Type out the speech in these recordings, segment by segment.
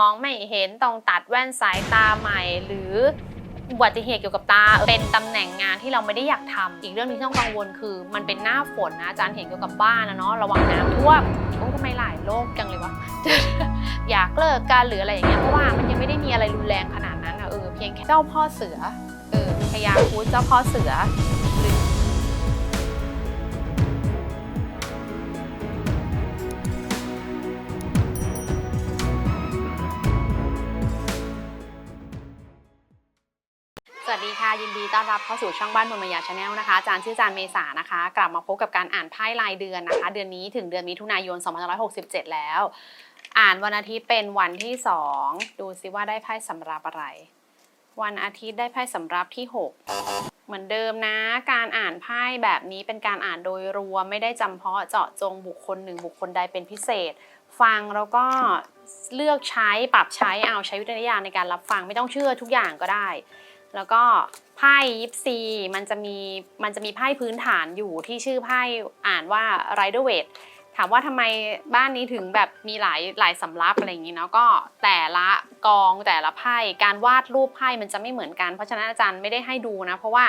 มองไม่เห็นต้องตัดแว่นสายตาใหม่ หรืออุบัติเหตุเกี่ยวกับตา เป็นตำแหน่งงานที่เราไม่ได้อยากทำอีกเรื่องนึงที่ต้องกังวลคือ มันเป็นหน้าฝนนะอาจารย์เห็นเกี่ยวกับบ้านนะเนาะระวังน้ำท่วมโอ้ทำไมหลายโรคจังเลยวะ อยากเลิกกันหรืออะไรอย่างเงี้ยเพราะว่ามันยังไม่ได้มีอะไรรุนแรงขนาดนั้นอะเออเพียงแค่เจ้าพ่อเสือเออพญาครุฑเจ้าพ่อเสือ สวัสดีค่ะยินดีต้อนรับเข้าสู่ช่องบ้านบนมายาชาแนลนะคะอาจารย์ชื่ออาจารย์เมษานะคะ กลับมาพบกับการอ่านไพ่รายเดือนนะคะ เดือนนี้ถึงเดือนมิถุนายน2567 แล้ว อ่านวันอาทิตย์เป็นวันที่ 2 ดูซิว่าได้ไพ่สำรับอะไร วันอาทิตย์ได้ไพ่สำรับที่ 6 เหมือนเดิมนะ การอ่านไพ่แบบนี้เป็นการอ่านโดยรวมไม่ได้จำเพาะเจาะจงบุคคลหนึ่งบุคคลใดเป็นพิเศษ ฟังแล้วก็เลือกใช้ปรับใช้เอาใช้วิจารณญาณในการรับฟังไม่ต้องเชื่อทุกอย่างก็ได้ แล้วก็ไพ่ยิปซีมันจะมีมันจะมีไพ่พื้นฐานอยู่ที่ชื่อไพ่อ่านว่า Rider w a i t ถามว่าทำไมบ้านนี้ถึงแบบมีหลายหลายสำรับอะไรอย่างนี้เนาะก็แต่ละกองแต่ละไพ่การวาดรูปไพ่มันจะไม่เหมือนกัน เพราะฉะนั้นอาจารย์ไม่ได้ให้ดูนะ เพราะว่า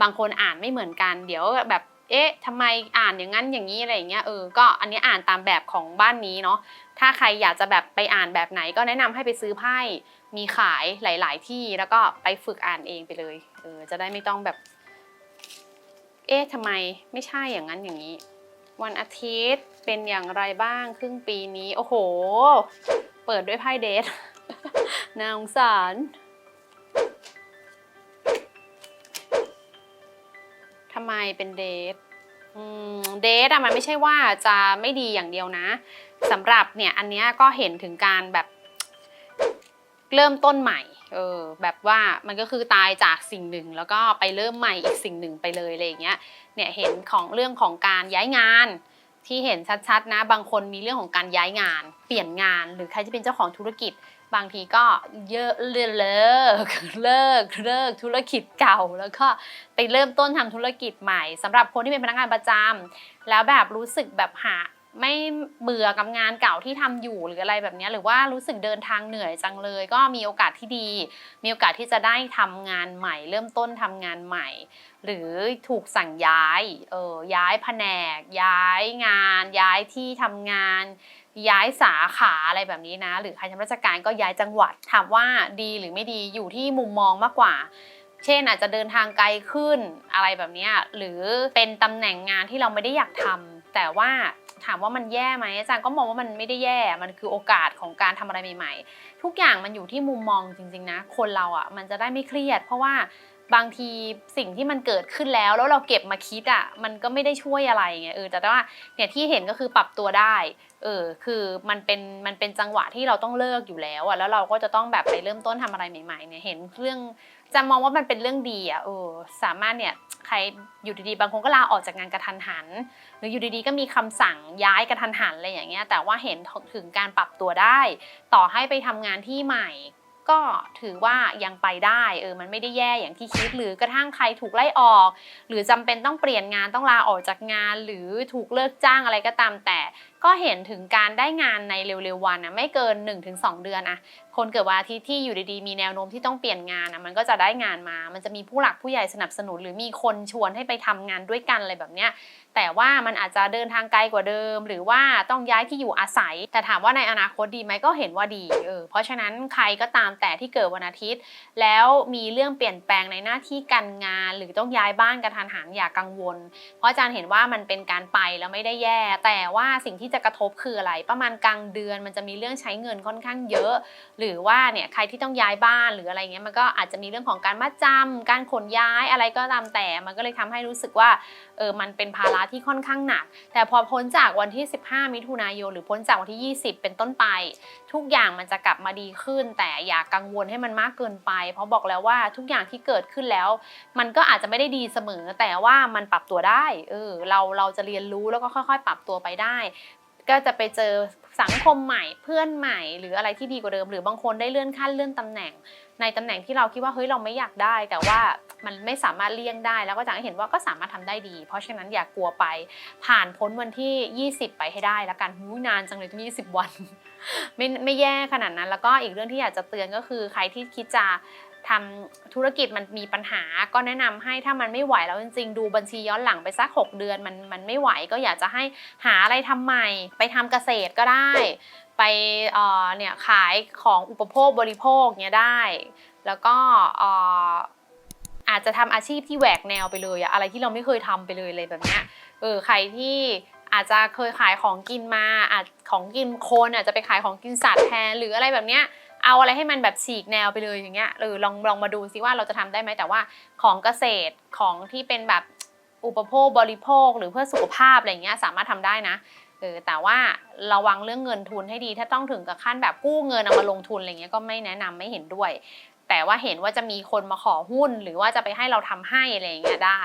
บางคนอ่านไม่เหมือนกัน เดี๋ยวแบบเอ๊ะทำไมอ่านอย่างนั้นอย่างนี้อะไรอย่างเงี้ยเออก็อันนี้อ่านตามแบบของบ้านนี้เนาะถ้าใครอยากจะแบบไปอ่านแบบไหนก็แนะนำให้ไปซื้อไพ่ มีขายหลาย ๆ ที่แล้วก็ไปฝึกอ่านเองไปเลยเออจะได้ไม่ต้องแบบ เอ๊ะทำไมไม่ใช่อย่างนั้นอย่างนี้ วันอาทิตย์เป็นอย่างไรบ้างครึ่งปีนี้ โอ้โห เปิดด้วยไพ่เดทนาสงสารทำไมเป็นเดทเดทอะมันไม่ใช่ว่าจะไม่ดีอย่างเดียวนะสำหรับเนี่ยอันเนี้ยก็เห็นถึงการแบบ เริ่มต้นใหม่เออแบบว่ามันก็คือตายจากสิ่งหนึ่ง แล้วก็ไปเริ่มใหม่อีกสิ่งหนึ่งไปเลยอะไรอย่างเงี้ยเนี่ยเห็นของเรื่องของการย้ายงานที่เห็นชัดๆนะ บางคนมีเรื่องของการย้ายงาน เปลี่ยนงานหรือใครที่เป็นเจ้าของธุรกิจ บางทีก็เยอะเลิกเลิกเลิกลกธุรกิจเก่า แล้วก็ไปเริ่มต้นทำธุรกิจใหม่สำหรับคนที่เป็นพนักงานประจำแล้วแบบรู้สึกแบบหา ไม่เบื่อกับงานเก่าที่ทำอยู่หรืออะไรแบบนี้หรือว่ารู้สึกเดินทางเหนื่อยจังเลย ก็มีโอกาสที่ดี มีโอกาสที่จะได้ทำงานใหม่ เริ่มต้นทำงานใหม่ หรือถูกสั่งย้ายเออย้ายแผนก ย้ายงาน ย้ายที่ทำงาน ย้ายสาขาอะไรแบบนี้นะ หรือใครทำราชการก็ย้ายจังหวัดถามว่าดีหรือไม่ดีอยู่ที่มุมมองมากกว่าเช่นอาจจะเดินทางไกลขึ้นอะไรแบบนี้หรือเป็นตำแหน่งงานที่เราไม่ได้อยากทำแต่ว่า ถามว่ามันแย่ไหมอาจารย์ก็มองว่ามันไม่ได้แย่มันคือโอกาสของการทำอะไรใหม่ ๆ ทุกอย่างมันอยู่ที่มุมมองจริงๆนะ คนเราอะมันจะได้ไม่เครียด เพราะว่าบางทีสิ่งที่มันเกิดขึ้นแล้ว แล้วเราเก็บมาคิดอะมันก็ไม่ได้ช่วยอะไรไงเออแต่ว่าเนี่ยที่เห็นก็คือปรับตัวได้เออคือมันเป็นมันเป็นจังหวะที่เราต้องเลิกอยู่แล้วอะแล้วเราก็จะต้องแบบไปเริ่มต้นทำอะไรใหม่ๆเนี่ยเห็นเรื่อง จะมองว่ามันเป็นเรื่องดีอะเออสามารถเนี่ยใครอยู่ดีๆ บางคนก็ลาออกจากงานกระทันหัน หรืออยู่ดีๆ ก็มีคำสั่งย้ายกระทันหันอะไรอย่างเงี้ยแต่ว่าเห็นถึงการปรับตัวได้ ต่อให้ไปทำงานที่ใหม่ ก็ถือว่ายังไปได้เออมันไม่ได้แย่อย่างที่คิด หรือกระทั่งใครถูกไล่ออก หรือจำเป็นต้องเปลี่ยนงานต้องลาออกจากงาน หรือถูกเลิกจ้างอะไรก็ตามแต่ ก็เห็นถึงการได้งานในเร็วๆวันนะไม่เกิน 1-2 เดือนอะคนเกิดวันอาทิตย์ที่อยู่ดีๆมีแนวโน้มที่ต้องเปลี่ยนงานอะมันก็จะได้งานมา มันจะมีผู้หลักผู้ใหญ่สนับสนุน หรือมีคนชวนให้ไปทำงานด้วยกันอะไรแบบเนี้ย แต่ว่ามันอาจจะเดินทางไกลกว่าเดิม หรือว่าต้องย้ายที่อยู่อาศัย แต่ถามว่าในอนาคตดีไหมก็เห็นว่าดีเออเพราะฉะนั้นใครก็ตามแต่ที่เกิดวันอาทิตย์ แล้วมีเรื่องเปลี่ยนแปลงในหน้าที่การงาน หรือต้องย้ายบ้านกระทันหันอย่ากังวล เพราะอาจารย์เห็นว่ามันเป็นการไปแล้วไม่ได้แย่ แต่ว่าสิ่งที่จะกระทบคืออะไร ประมาณกลางเดือนมันจะมีเรื่องใช้เงินค่อนข้างเยอะ หรือว่าเนี่ยใครที่ต้องย้ายบ้านหรืออะไรเงี้ยมันก็อาจจะมีเรื่องของการมัดจำการขนย้ายอะไรก็ตามแต่ มันก็เลยทำให้รู้สึกว่าเออมันเป็นภาระที่ค่อนข้างหนัก แต่พอพ้นจากวันที่ 15 มิถุนายน หรือพ้นจากวันที่ 20 เป็นต้นไป ทุกอย่างมันจะกลับมาดีขึ้น แต่อย่ากังวลให้มันมากเกินไป เพราะบอกแล้วว่าทุกอย่างที่เกิดขึ้นแล้ว มันก็อาจจะไม่ได้ดีเสมอ แต่ว่ามันปรับตัวได้เออเราเราจะเรียนรู้แล้วก็ค่อย ๆ ปรับตัวไปได้ ก็จะไปเจอสังคมใหม่เพื่อนใหม่ หรืออะไรที่ดีกว่าเดิม หรือบางคนได้เลื่อนขั้นเลื่อนตำแหน่ง ในตำแหน่งที่เราคิดว่าเฮ้ยเราไม่อยากได้ แต่ว่ามันไม่สามารถเลี่ยงได้ แล้วก็จะเห็นว่าก็สามารถทำได้ดี เพราะฉะนั้นอย่ากกลัวไปผ่านพ้นวันที่ 20 ไปให้ได้แล้วกันหูนานจังเลยทั้ง20 วัน ไม่ไม่แย่ขนาดนั้น แล้วก็อีกเรื่องที่อยากจะเตือนก็คือใครที่คิดจะ ทำธุรกิจมันมีปัญหา ก็แนะนำให้ถ้ามันไม่ไหวแล้วจริงๆ ดูบัญชีย้อนหลังไปสัก 6 เดือนมันมันไม่ไหวก็อยากจะให้หาอะไรทำใหม่ ไปทำเกษตรก็ได้ ไปเเนี่ยขายของอุปโภคบริโภคเนี่ยได้ แล้วก็เอ่ออาจจะทำอาชีพที่แหวกแนวไปเลยอะอะไรที่เราไม่เคยทำไปเลยเลยแบบเนี้ยเออใครที่อาจจะเคยขายของกินมาอาจของกินคนอาจจะไปขายของกินสัตว์แทนหรืออะไรแบบเนี้ย เอาอะไรให้มันแบบฉีกแนวไปเลยอย่างเงี้ยเออลองลองมาดูซิว่าเราจะทำได้ไหมแต่ว่าของเกษตรของที่เป็นแบบอุปโภคบริโภค หรือเพื่อสุขภาพอะไรเงี้ยสามารถทำได้นะเออแต่ว่าระวังเรื่องเงินทุนให้ดี ถ้าต้องถึงกับขั้นแบบกู้เงินเอามาลงทุนอะไรเงี้ยก็ไม่แนะนำไม่เห็นด้วย แต่ว่าเห็นว่าจะมีคนมาขอหุ้น หรือว่าจะไปให้เราทำให้อะไรเงี้ยได้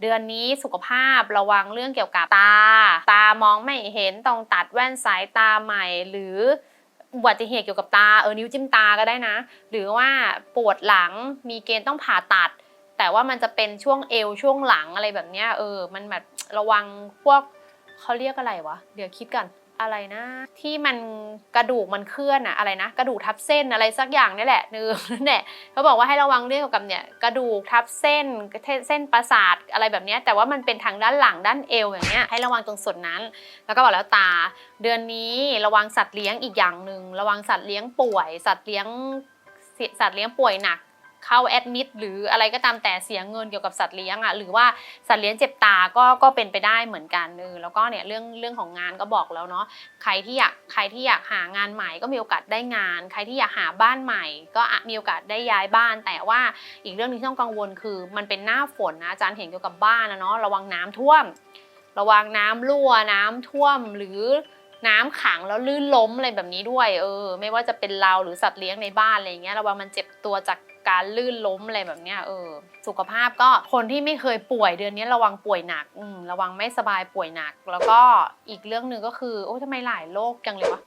เดือนนี้สุขภาพระวังเรื่องเกี่ยวกับตา ตามองไม่เห็นต้องตัดแว่นสายตาใหม่หรือ อุบัติเหตุเกี่ยวกับตาเออนิ้วจิ้มตาก็ได้นะ หรือว่าปวดหลังมีเกณฑ์ต้องผ่าตัด แต่ว่ามันจะเป็นช่วงเอวช่วงหลังอะไรแบบเนี้ยเออมันแบบระวังพวกเขาเรียกอะไรวะ เดี๋ยวคิดกัน อะไรนะ ที่มันกระดูกมันเคลื่อนอะอะไรนะ กระดูกทับเส้นอะไรสักอย่างนี่แหละนื้อนั่นแหละเขาบอกว่าให้ระวังเรื่องเกี่ยวกับเนี่ยกระดูกทับเส้นเส้นประสาทอะไรแบบนี้แต่ว่ามันเป็นทางด้านหลังด้านเอวอย่างเงี้ยให้ระวังตรงส่วนนั้น แล้วก็บอกแล้วตา เดือนนี้ระวังสัตว์เลี้ยงอีกอย่างหนึ่งระวังสัตว์เลี้ยงป่วย สัตว์เลี้ยงสัตว์เลี้ยงป่วยหนัก เข้าแอดมิดหรืออะไรก็ตามแต่เสียเงินเกี่ยวกับสัตว์เลี้ยงอะหรือว่าสัตว์เลี้ยงเจ็บตาก็ก็เป็นไปได้เหมือนกันเออแล้วก็เนี่ยเรื่องเรื่องของงานก็บอกแล้วเนาะใครที่อยากใครที่อยากหางานใหม่ก็มีโอกาสได้งาน ใครที่อยากหาบ้านใหม่ ก็มีโอกาสได้ย้ายบ้าน แต่ว่าอีกเรื่องนึงที่ต้องกังวลคือ มันเป็นหน้าฝนนะอาจารย์เห็นเกี่ยวกับบ้านนะเนาะระวังน้ำท่วม ระวังน้ำรั่วน้ำท่วมหรือน้ำขังแล้วลื่นล้มอะไรแบบนี้ด้วย เออ ไม่ว่าจะเป็นเราหรือสัตว์เลี้ยงในบ้านอะไรอย่างเงี้ยระวังมันเจ็บตัวจาก การลื่นล้มอะไรแบบเนี้ยเออสุขภาพก็คนที่ไม่เคยป่วยเดือนนี้ระวังป่วยหนักอืมระวังไม่สบายป่วยหนัก แล้วก็อีกเรื่องหนึ่งก็คือโอ้ทำไมหลายโรคจังเลยวะ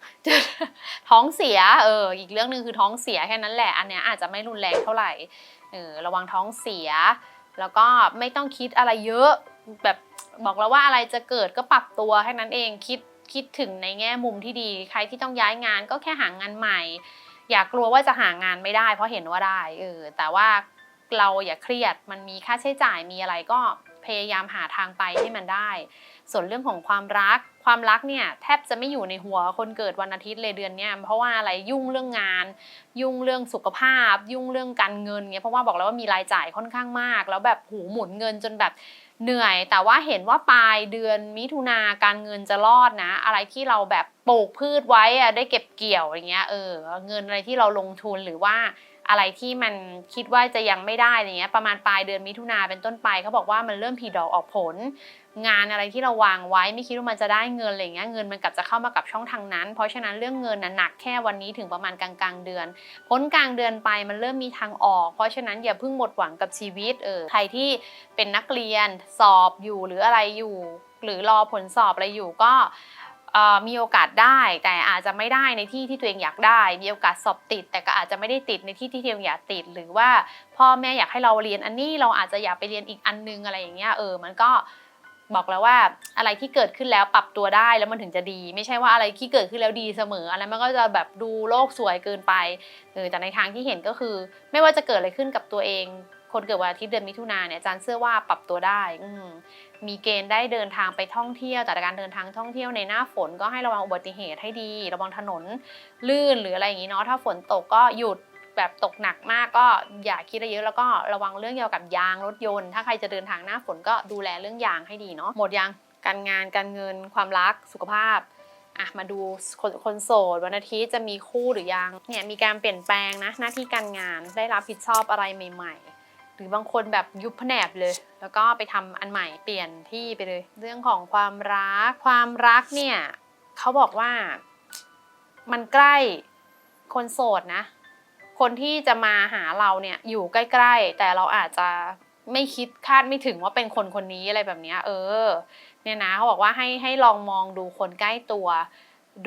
ท้องเสียเอออีกเรื่องหนึ่งคือท้องเสียแค่นั้นแหละ อันเนี้ยอาจจะไม่รุนแรงเท่าไหร่เออระวังท้องเสีย แล้วก็ไม่ต้องคิดอะไรเยอะแบบบอกแล้วว่าอะไรจะเกิดก็ปรับตัวแค่นั้นเองคิดคิดถึงในแง่มุมที่ดี ใครที่ต้องย้ายงานก็แค่หางานใหม่ อย่ากลัวว่าจะหางานไม่ได้ เพราะเห็นว่าได้เออแต่ว่าเราอย่าเครียดมันมีค่าใช้จ่ายมีอะไรก็พยายามหาทางไปให้มันได้ ส่วนเรื่องของความรัก ความรักเนี่ยแทบจะไม่อยู่ในหัวคนเกิดวันอาทิตย์เลยเดือนเนี้ยเพราะว่าอะไรยุ่งเรื่องงาน ยุ่งเรื่องสุขภาพ ยุ่งเรื่องการเงินเงี้ยเพราะว่าบอกแล้วว่ามีรายจ่ายค่อนข้างมาก แล้วแบบหูหมุนเงินจนแบบ เหนื่อยแต่ว่าเห็นว่าปลายเดือนมิถุนาการเงินจะรอดนะ อะไรที่เราแบบปลูกพืชไว้อะได้เก็บเกี่ยวอย่างเงี้ยเออเงินอะไรที่เราลงทุนหรือว่า อะไรที่มันคิดว่าจะยังไม่ได้อะไรเงี้ยประมาณปลายเดือนมิถุนาเป็นต้นไปเขาบอกว่ามันเริ่มผีดอกออกผล งานอะไรที่เราวางไว้ไม่คิดว่ามันจะได้เงินอะไรเงี้ยเงินมันกลับจะเข้ามากับช่องทางนั้น เพราะฉะนั้นเรื่องเงินน่ะหนักแค่วันนี้ถึงประมาณกลางกลางเดือน พ้นกลางเดือนไปมันเริ่มมีทางออก เพราะฉะนั้นอย่าเพิ่งหมดหวังกับชีวิตเออใครที่เป็นนักเรียนสอบอยู่หรืออะไรอยู่ หรือรอผลสอบอะไรอยู่ก็ มีโอกาสได้ แต่อาจจะไม่ได้ในที่ที่ตัวเองอยากได้ มีโอกาสสอบติด แต่ก็อาจจะไม่ได้ติดในที่ที่ตัวเองอยากติด หรือว่าพ่อแม่อยากให้เราเรียนอันนี้เราอาจจะอยากไปเรียนอีกอันนึงอะไรอย่างเงี้ยเออมันก็บอกแล้วว่าอะไรที่เกิดขึ้นแล้วปรับตัวได้แล้วมันถึงจะดี ไม่ใช่ว่าอะไรที่เกิดขึ้นแล้วดีเสมออะไรมันก็จะแบบดูโลกสวยเกินไปเออแต่ในทางที่เห็นก็คือ ไม่ว่าจะเกิดอะไรขึ้นกับตัวเอง คนเกิดวันอาทิตย์เดือนมิถุนาเนี่ยอาจารย์เชื่อว่าปรับตัวได้อืมีเกณฑ์ได้เดินทางไปท่องเที่ยวแต่การเดินทางท่องเที่ยวในหน้าฝนก็ให้ระวังอุบัติเหตุให้ดี ระวังถนนลื่นหรืออะไรอย่างนี้เนาะถ้าฝนตกก็หยุดแบบตกหนักมากก็อย่าคิดอะไรเยอะแล้วก็ระวังเรื่องเกี่ยวกับยางรถยนต์ ถ้าใครจะเดินทางหน้าฝนก็ดูแลเรื่องยางให้ดีเนาะหมดยังการงานการเงินความรักสุขภาพอะมาดูคนคนโสดวันอาทิตย์จะมีคู่หรือยังเนี่ยมีการเปลี่ยนแปลงนะหน้าที่การงานได้รับผิดชอบอะไรใหม่ ๆ หรือบางคนแบบยุบแผนบเลย แล้วก็ไปทำอันใหม่เปลี่ยนที่ไปเลย เรื่องของความรัก ความรักเนี่ยเขาบอกว่ามันใกล้คนโสดนะ คนที่จะมาหาเราเนี่ยอยู่ใกล้ๆ แต่เราอาจจะไม่คิดคาดไม่ถึงว่าเป็นคนคนนี้อะไรแบบเนี้ยเออ เนี่ยนะเขาบอกว่าให้ให้ลองมองดูคนใกล้ตัว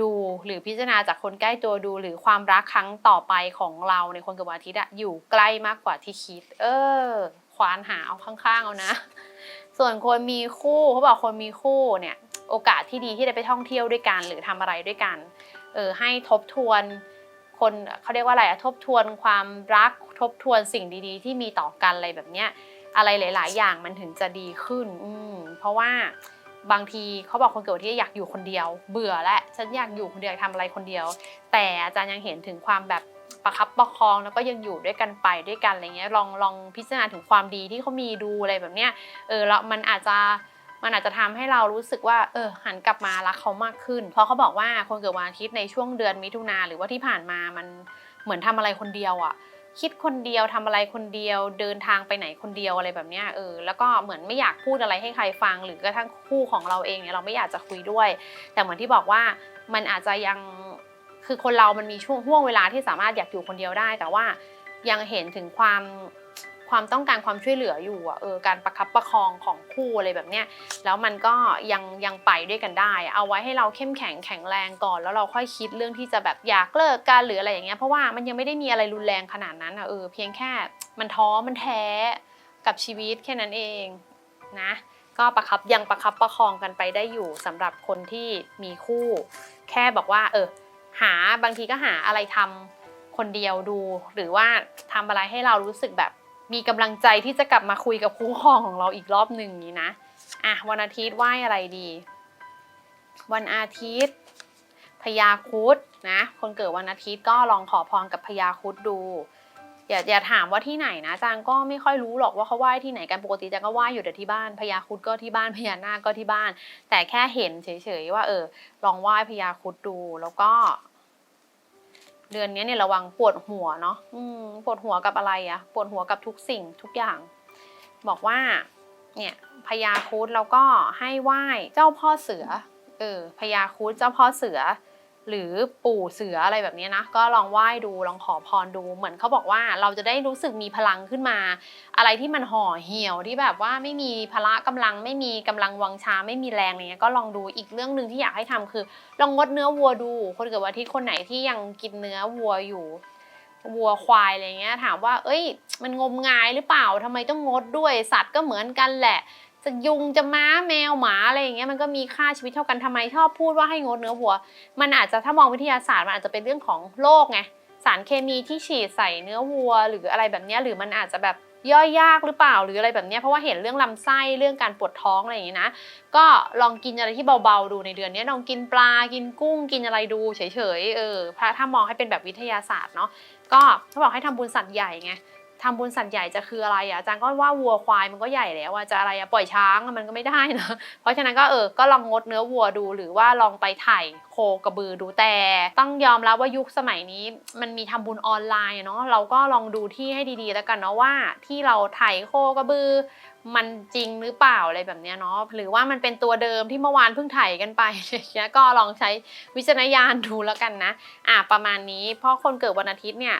ดูหรือพิจารณาจากคนใกล้ตัวดูหรือความรักครั้งต่อไปของเราในคนเกิดวันอาทิตย์อะอยู่ใกล้มากกว่าที่คิด เออ ควานหาเอาข้างๆเอานะ ส่วนคนมีคู่เขาบอกคนมีคู่เนี่ย โอกาสที่ดีที่จะไปท่องเที่ยวด้วยกัน หรือทำอะไรด้วยกัน เออให้ทบทวน คนเขาเรียกว่าอะไรอะทบทวนความรักทบทวนสิ่งดีๆ ที่มีต่อกันอะไรแบบเนี้ยอะไรหลาย ๆ อย่างมันถึงจะดีขึ้น อืเพราะว่า บางทีเขาบอกคนเกิดวันที่อยากอยู่คนเดียว เบื่อและฉันอยากอยู่คนเดียวอยากทำอะไรคนเดียว แต่อาจารย์ยังเห็นถึงความแบบประคับประคองแล้วก็ยังอยู่ด้วยกันไปด้วยกันอะไรเงี้ยลองลองพิจารณาถึงความดีที่เขามีดูอะไรแบบเนี้ยเออแล้วมันอาจจะมันอาจจะทำให้เรารู้สึกว่าเออหันกลับมารักเขามากขึ้น เพราะเขาบอกว่าคนเกิดวันอาทิตย์ในช่วงเดือนมิถุนาหรือว่าที่ผ่านมามันเหมือนทำอะไรคนเดียวอะ คิดคนเดียวทำอะไรคนเดียว เดินทางไปไหนคนเดียวอะไรแบบเนี้ยเออแล้วก็เหมือนไม่อยากพูดอะไรให้ใครฟัง หรือกระทั่งคู่ของเราเองเนี่ยเราไม่อยากจะคุยด้วย แต่เหมือนที่บอกว่ามันอาจจะยังคือคนเรามันมีช่วงห่วงเวลาที่สามารถอยากอยู่คนเดียวได้ แต่ว่ายังเห็นถึงความ ความต้องการความช่วยเหลืออยู่อะเออการประคับประคองของคู่อะไรแบบเนี้ยแล้วมันก็ยังยังไปด้วยกันได้ เอาไว้ให้เราเข้มแข็งแข็งแรงก่อน แล้วเราค่อยคิดเรื่องที่จะแบบอยากเลิกกันหรืออะไรอย่างเงี้ยเพราะว่ามันยังไม่ได้มีอะไรรุนแรงขนาดนั้นอะเออเพียงแค่มันท้อมันแท้กับชีวิตแค่นั้นเองนะก็ประคับยังประคับประคองกันไปได้อยู่สำหรับคนที่มีคู่ แค่บอกว่า เออ หาบางทีก็หาอะไรทำคนเดียวดู หรือว่าทำอะไรให้เรารู้สึกแบบ มีกำลังใจที่จะกลับมาคุยกับคู่ครองของเราอีกรอบหนึ่งนี้นะอะวันอาทิตย์ไหวอะไรดี วันอาทิตย์พญาครุดนะคนเกิดวันอาทิตย์ก็ลองขอพรกับพญาครุดดูอย่าอย่าถามว่าที่ไหนนะจางก็ไม่ค่อยรู้หรอกว่าเขาไหว้ที่ไหนกันปกติจางก็ไหว้อยู่แต่ที่บ้านพญาครุดก็ที่บ้านพญานาคก็ที่บ้าน แต่แค่เห็นเฉยๆว่าเออลองไหว้พญาครุดดูแล้วก็ เดือนนี้เนี่ยระวังปวดหัวเนาะปวดหัวกับอะไรอะปวดหัวกับทุกสิ่งทุกอย่าง บอกว่าเนี่ยพญาครุดเราก็ให้ไหว้เจ้าพ่อเสือเออพญาครุดเจ้าพ่อเสือ หรือปู่เสืออะไรแบบนี้นะ ก็ลองไหว้ดูลองขอพรดู เหมือนเขาบอกว่าเราจะได้รู้สึกมีพลังขึ้นมา อะไรที่มันห่อเหี่ยวที่แบบว่าไม่มีพละกำลังไม่มีกำลังวังชาไม่มีแรงอะไรเงี้ยก็ลองดูอีกเรื่องหนึ่งที่อยากให้ทำคือ ลองงดเนื้อวัวดู คนเกิดวันอาที่คนไหนที่ยังกินเนื้อวัวอยู่วัวควายอะไรเงี้ยถามว่า เอ้ย มันงมงายหรือเปล่าทำไมต้องงดด้วยสัตว์ก็เหมือนกันแหละ จะยุงจะม้าแมวหมาอะไรอย่างเงี้ยมันก็มีค่าชีวิตเท่ากันทำไมชอบพูดว่าให้งดเนื้อวัว มันอาจจะถ้ามองวิทยาศาสตร์มันอาจจะเป็นเรื่องของโรคไงสารเคมีที่ฉีดใส่เนื้อวัว หรืออะไรแบบเนี้ยหรือมันอาจจะแบบย่อยยากหรือเปล่าหรืออะไรแบบนี้เพราะว่าเห็นเรื่องลำไส้เรื่องการปวดท้องอะไรอย่างงี้นะ ก็ลองกินอะไรที่เบาๆดูในเดือนนี้ลองกินปลากินกุ้งกินอะไรดูเฉยๆเออพระถ้ามองให้เป็นแบบวิทยาศาสตร์เนาะก็เขาบอกให้ทำบุญสัตว์ใหญ่ไง ทำบุญสัตว์ใหญ่จะคืออะไรอะอาจารย์ก็ว่าวัวควายมันก็ใหญ่แล้วอะจะอะไรอะปล่อยช้างมันก็ไม่ได้นะเพราะฉะนั้นก็เออก็ลองงดเนื้อวัวดูหรือว่าลองไปถ่ายโคกระบือดูแต่ต้องยอมรับว่ายุคสมัยนี้ มันมีทำบุญออนไลน์เนาะเราก็ลองดูที่ให้ดีๆแล้วกันเนาะว่าที่เราถ่ายโคกระบือมันจริงหรือเปล่าอะไรแบบเนี้ยเนาะหรือว่ามันเป็นตัวเดิมที่เมื่อวานเพิ่งถ่ายกันไปเงี้ยก็ลองใช้วิจารณญาณดูแล้วกันนะอะประมาณนี้เพราะคนเกิดวันอาทิตย์เนี่ย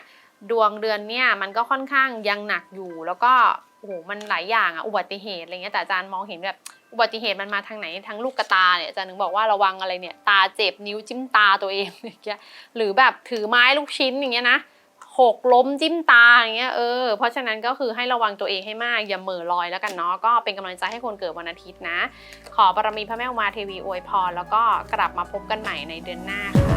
ดวงเดือนเนี่ยมันก็ค่อนข้างยังหนักอยู่ แล้วก็โอ้โหมันหลายอย่างอะอุบัติเหตุอะไรเงี้ยแต่อาจารย์มองเห็นแบบอุบัติเหตุมันมาทางไหนทางลูกกระตาเนี่ยอาจารย์ถึงบอกว่าระวังอะไรเนี่ย ตาเจ็บนิ้วจิ้มตาตัวเองอย่างเงี้ยหรือแบบถือไม้ลูกชิ้นอย่างเงี้ยนะหกล้มจิ้มตาอย่างเงี้ยเออเพราะฉะนั้นก็คือให้ระวังตัวเองให้มากอย่าเหม่อลอยแล้วกันเนาะก็เป็นกำลังใจให้คนเกิดวันอาทิตย์นะ ขอบารมีพระแม่อุมาเทวีอวยพรแล้วก็กลับมาพบกันใหม่ในเดือนหน้าค่ะ